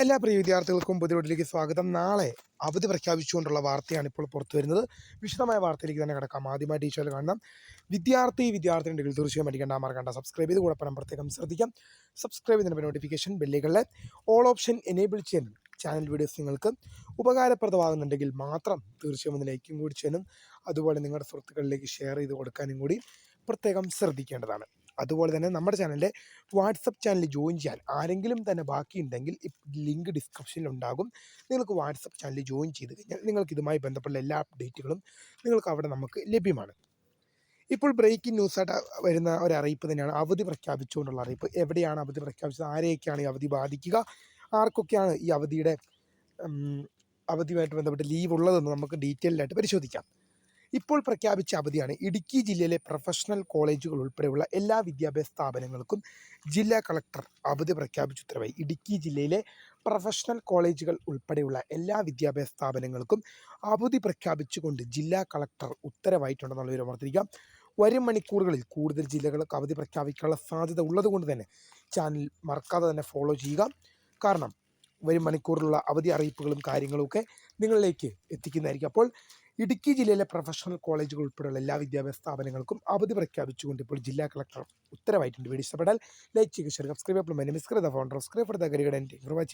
എല്ലാ പ്രിയ വിദ്യാർത്ഥികൾക്കും പുതിയ സ്വാഗതം. നാളെ അവധി പ്രഖ്യാപിച്ചുകൊണ്ടുള്ള വാർത്തയാണ് ഇപ്പോൾ പുറത്തു വരുന്നത്. വിശദമായ വാർത്തയിലേക്ക് തന്നെ കിടക്കാം. ആദ്യമായി ടീച്ചറിൽ കാണണം. വിദ്യാർത്ഥി വിദ്യാർത്ഥിനികൾ തീർച്ചയായും അടിക്കേണ്ട മറക്കണ്ട. സബ്സ്ക്രൈബ് ചെയ്ത് കൂടെ പ്രത്യേകം ശ്രദ്ധിക്കാം. സബ്സ്ക്രൈബ് ചെയ്യുന്ന നോട്ടിഫിക്കേഷൻ ബെല്ലുകളിലെ ഓൾ ഓപ്ഷൻ എനേബിൾ ചെയ്യാനും ചാനൽ വീഡിയോസ് നിങ്ങൾക്ക് ഉപകാരപ്രദമാകുന്നുണ്ടെങ്കിൽ മാത്രം തീർച്ചയായും ഒന്ന് ലൈക്കും കൂടി ചെയ്യാനും അതുപോലെ നിങ്ങളുടെ സുഹൃത്തുക്കളിലേക്ക് ഷെയർ ചെയ്ത് കൊടുക്കാനും കൂടി പ്രത്യേകം ശ്രദ്ധിക്കേണ്ടതാണ്. അതുപോലെ തന്നെ നമ്മുടെ ചാനലിന്റെ വാട്സപ്പ് ചാനൽ ജോയിൻ ചെയ്യാൻ ആരെങ്കിലും തന്നെ ബാക്കിയുണ്ടെങ്കിൽ ലിങ്ക് ഡിസ്ക്രിപ്ഷനിൽ ഉണ്ടാകും നിങ്ങൾക്ക് വാട്സപ്പ് ചാനൽ ജോയിൻ ചെയ്ത് കഴിഞ്ഞാൽ നിങ്ങൾക്ക് ഇതുമായി ബന്ധപ്പെട്ട എല്ലാ അപ്ഡേറ്റുകളും നിങ്ങൾക്ക് അവിടെ നമുക്ക് ലഭ്യമാണ്. ഇപ്പോൾ ബ്രേക്കിംഗ് ന്യൂസായിട്ട് വരുന്ന ഒരു അറിയിപ്പ് തന്നെയാണ്. അവധി പ്രഖ്യാപിച്ചുകൊണ്ടുള്ള അറിയിപ്പ്. എവിടെയാണ് അവധി പ്രഖ്യാപിച്ചത്? ആരെയൊക്കെയാണ് ഈ അവധി ബാധിക്കുക? ആർക്കൊക്കെയാണ് ഈ അവധിയുടെ അവധിയുമായിട്ട് ബന്ധപ്പെട്ട് ലീവ് ഉള്ളതെന്ന് നമുക്ക് ഡീറ്റെയിൽഡായിട്ട് പരിശോധിക്കാം. ഇപ്പോൾ പ്രഖ്യാപിച്ച അവധിയാണ്. ഇടുക്കി ജില്ലയിലെ പ്രൊഫഷണൽ കോളേജുകൾ ഉൾപ്പെടെയുള്ള എല്ലാ വിദ്യാഭ്യാസ സ്ഥാപനങ്ങൾക്കും ജില്ലാ കളക്ടർ അവധി പ്രഖ്യാപിച്ച ഉത്തരവായി. ഇടുക്കി ജില്ലയിലെ പ്രൊഫഷണൽ കോളേജുകൾ ഉൾപ്പെടെയുള്ള എല്ലാ വിദ്യാഭ്യാസ സ്ഥാപനങ്ങൾക്കും അവധി പ്രഖ്യാപിച്ചുകൊണ്ട് ജില്ലാ കളക്ടർ ഉത്തരവായിട്ടുണ്ടെന്നുള്ള വിവരം ഓർത്തിരിക്കാം വരും മണിക്കൂറുകളിൽ കൂടുതൽ ജില്ലകൾക്ക് അവധി പ്രഖ്യാപിക്കാനുള്ള സാധ്യത ഉള്ളതുകൊണ്ട് തന്നെ ചാനൽ മറക്കാതെ തന്നെ ഫോളോ ചെയ്യുക. കാരണം വരും മണിക്കൂറിലുള്ള അവധി അറിയിപ്പുകളും കാര്യങ്ങളും ഒക്കെ നിങ്ങളിലേക്ക് എത്തിക്കുന്നതായിരിക്കും. അപ്പോൾ ഇടുക്കി ജില്ലയിലെ പ്രൊഫഷണൽ കോളേജുകൾ ഉൾപ്പെടെയുള്ള എല്ലാ വിദ്യാഭ്യാസ സ്ഥാപനങ്ങൾക്കും അവധി പ്രഖ്യാപിച്ചുകൊണ്ട് ഇപ്പോൾ ജില്ലാ കളക്ടർ ഉത്തരവായിട്ടുണ്ട്. വീഡിയോ ഇഷ്ടപ്പെട്ടാൽ ലൈക്ക് ചെയ്യുക സബ്സ്ക്രൈബ് അപ്പോൾ മിസ്കൃത ഫൗണ്ടർ സബ്സ്ക്രൈബ് ഫോർ ദ കരികടൻ ബൈ